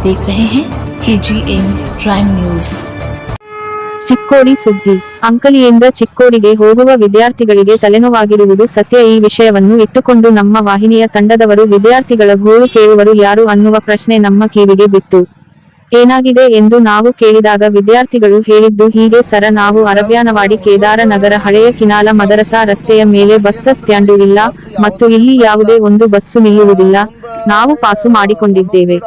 आप देख रहे हैं K G N prime news Chikkodi ಸುದ್ದಿ ಅಂಕಲಿಯಿಂದ ಚಿಕ್ಕೋಡಿಗೆ ಹೋಗುವ ವಿದ್ಯಾರ್ಥಿಗಳಿಗೆ ತಲೆನೋವಾಗಿರುವುದು ಸತ್ಯ ಈ ವಿಷಯವನ್ನು ಇಟ್ಟುಕೊಂಡು ನಮ್ಮ ವಾಹಿನಿಯ ತಂಡದವರು ವಿದ್ಯಾರ್ಥಿಗಳ ಗೋಳು ಕೇಳುವರು ಯಾರು ಅನ್ನುವ ಪ್ರಶ್ನೆ ನಮ್ಮ ಕಿವಿಗೆ ಬಿತ್ತು ಏನಾಗಿದೆ ಎಂದು ನಾವು ಕೇಳಿದಾಗ ವಿದ್ಯಾರ್ಥಿಗಳು ಹೇಳಿದ್ದು ಹೀಗೆ ಸರ ನಾವು ಅರಬ್ಯಾನವಾಡಿ ಕೇದಾರ ನಗರ ಹಳೆಯ ಕಿನಾಲ ಮದರಸಾ ರಸ್ತೆಯ ಮೇಲೆ ಬಸ್ ಸ್ಟ್ಯಾಂಡು ಇಲ್ಲ ಮತ್ತು ಇಲ್ಲಿ ಯಾವುದೇ ಒಂದು ಬಸ್ಸು ನಿಲ್ಲುವುದಿಲ್ಲ ನಾವು ಪಾಸು ಮಾಡಿಕೊಂಡಿದ್ದೇವೆ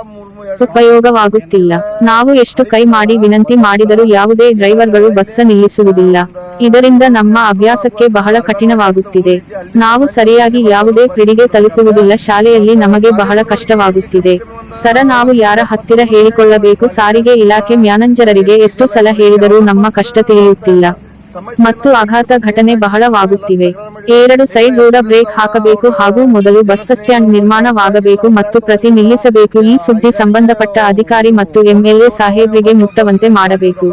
ಉಪಯೋಗವಾಗುತ್ತಿಲ್ಲ. ನಾವು ಎಷ್ಟು ಕೈ ಮಾಡಿ ವಿನಂತಿ ಮಾಡಿದರೂ ಯಾವುದೇ ಡ್ರೈವರ್ಗಳು ಬಸ್ಸ ನಿಲ್ಲಿಸುವುದಿಲ್ಲ. ಇದರಿಂದ ನಮ್ಮ ಅಭ್ಯಾಸಕ್ಕೆ ಬಹಳ ಕಠಿಣವಾಗುತ್ತಿದೆ. ನಾವು ಸರಿಯಾಗಿ ಯಾವುದೇ ಕ್ರೀಡೆಗೆ ತಲುಪುವುದಿಲ್ಲ. ಶಾಲೆಯಲ್ಲಿ ನಮಗೆ ಬಹಳ ಕಷ್ಟವಾಗುತ್ತಿದೆ. ಸರ, ನಾವು ಯಾರ ಹತ್ತಿರ ಹೇಳಿಕೊಳ್ಳಬೇಕು? ಸಾರಿಗೆ ಇಲಾಖೆ ಮ್ಯಾನೇಜರರಿಗೆ ಎಷ್ಟು ಸಲ ಹೇಳಿದರೂ ನಮ್ಮ ಕಷ್ಟ ತಿಳಿಯುತ್ತಿಲ್ಲ. ಮತ್ತು ಆಘಾತ ಘಟನೆ ಬಹಳವಾಗುತ್ತಿವೆ. ಎರಡು ಸೈಡ್ ರೋಡ ಬ್ರೇಕ್ ಹಾಕಬೇಕು ಹಾಗೂ ಮೊದಲು ಬಸ್ ಸ್ಟ್ಯಾಂಡ್ ನಿರ್ಮಾಣವಾಗಬೇಕು ಮತ್ತು ಪ್ರತಿ ನಿಲ್ಲಿಸಬೇಕು. ಈ ಸುದ್ದಿ ಸಂಬಂಧಪಟ್ಟ ಅಧಿಕಾರಿ ಮತ್ತು ಎಂಎಲ್ಎ ಸಾಹೇಬ್ರಿಗೆ ಮುಟ್ಟವಂತೆ ಮಾಡಬೇಕು.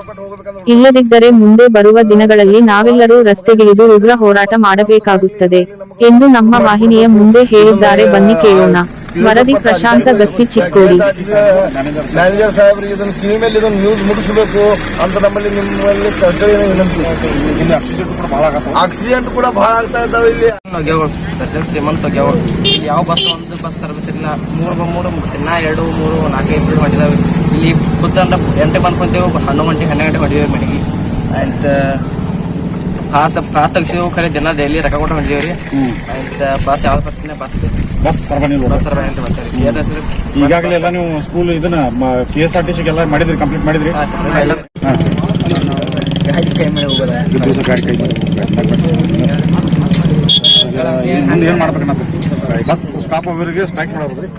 ಇಲ್ಲದಿದ್ದರೆ ಮುಂದೆ ಬರುವ ದಿನಗಳಲ್ಲಿ ನಾವೆಲ್ಲರೂ ರಸ್ತೆಗಿಳಿದು ಉಗ್ರ ಹೋರಾಟ ಮಾಡಬೇಕಾಗುತ್ತದೆ ಎಂದು ನಮ್ಮ ವಾಹಿನಿಯ ಮುಂದೆ ಹೇಳಿದ್ದಾರೆ. ಬನ್ನಿ ಕೇಳೋಣ. ವರದಿ ಪ್ರಶಾಂತ ಗಸ್ತಿ ಚಿಕ್ಕೋಡಿ. ಮ್ಯಾನೇಜರ್ ಸಾಹೇಬ್ರಿಗೆ ಇದನ್ನು ಕಿವಿ ಮೇಲೆ ಇದನ್ನು ನ್ಯೂಸ್ ಮುಗಿಸ್ಬೇಕು ಅಂತ ನಮ್ಮಲ್ಲಿ ನಿಮ್ಮಲ್ಲಿ ಕರ್ತವ್ಯ ವಿನಂತಿ. ಆಕ್ಸಿಡೆಂಟ್ ಕೂಡ ಬಹಳ ಆಗ್ತಾ ಇದ್ದಾವೆ ಇಲ್ಲಿ. ದರ್ಶನ್ ಶ್ರೀಮಂತ ಯಾವ ಬಸ್ ಒಂದು ಬಸ್ ತರಬೇಕಿಲ್ಲ ಮೂರು ಮೂರು ದಿನ ಎರಡು ಮೂರು ನಾಲ್ಕೈದು ಮಾಡಿದಾವೆ ಇಲ್ಲಿ ಕೂತಂದ್ರೆ ಎಂಟು ಬಂದು ಕುಂತೇವು ಹನ್ನೊಂದು ಗಂಟೆ ಹನ್ನೆರಡು ಗಂಟೆ ಹೊಡಿದೇವೆ ಮನೆಗೆ. ಆಯ್ತ ಪಾಸ್ ಪಾಸ್ ತೆಗ್ಸಿದೆವು ಖರೆ ದಿನ ಡೈಲಿ ರೊಕ್ಕ ಕೊಟ್ಟು ಹೊಂಟಿದೇವೆ ರೀ. ಆಯ್ತ ಪಾಸ್ ಯಾವ ಪರ್ಸೆಂಟ್ ಪಾಸ್ ಬಸ್ ತರಬನ್ನಿಲ್ಲ ಬಸ್ ತರ ಅಂತ ಬರ್ತಾರೆ ಕೆ ಎಸ್ ಈಗಾಗಲೇ ಎಲ್ಲ ನೀವು ಸ್ಕೂಲ್ ಇದನ್ನ ಕೆ ಎಸ್ ಆರ್ ಟಿ ಸಿಗೆಲ್ಲ ಮಾಡಿದ್ರಿ ಕಂಪ್ಲೀಟ್ ಮಾಡಿದ್ರಿ? ಎಲ್ಲ ಗಾಡಿ ಕೈ ಮೇಲೆ ಹೋಗೋದ? ದಿವಸ ಗಾಡಿ ಕೈ ಮಾಡಿ ಮುಂದೆ ಏನ್ ಮಾಡ್ಬೇಕನ್ನತ್ತೆ ಬಸ್ ಸ್ಟಾಪ್ ಅವರಿಗೆ ಸ್ಟ್ರೈಕ್ ಮಾಡೋದ್ರಿ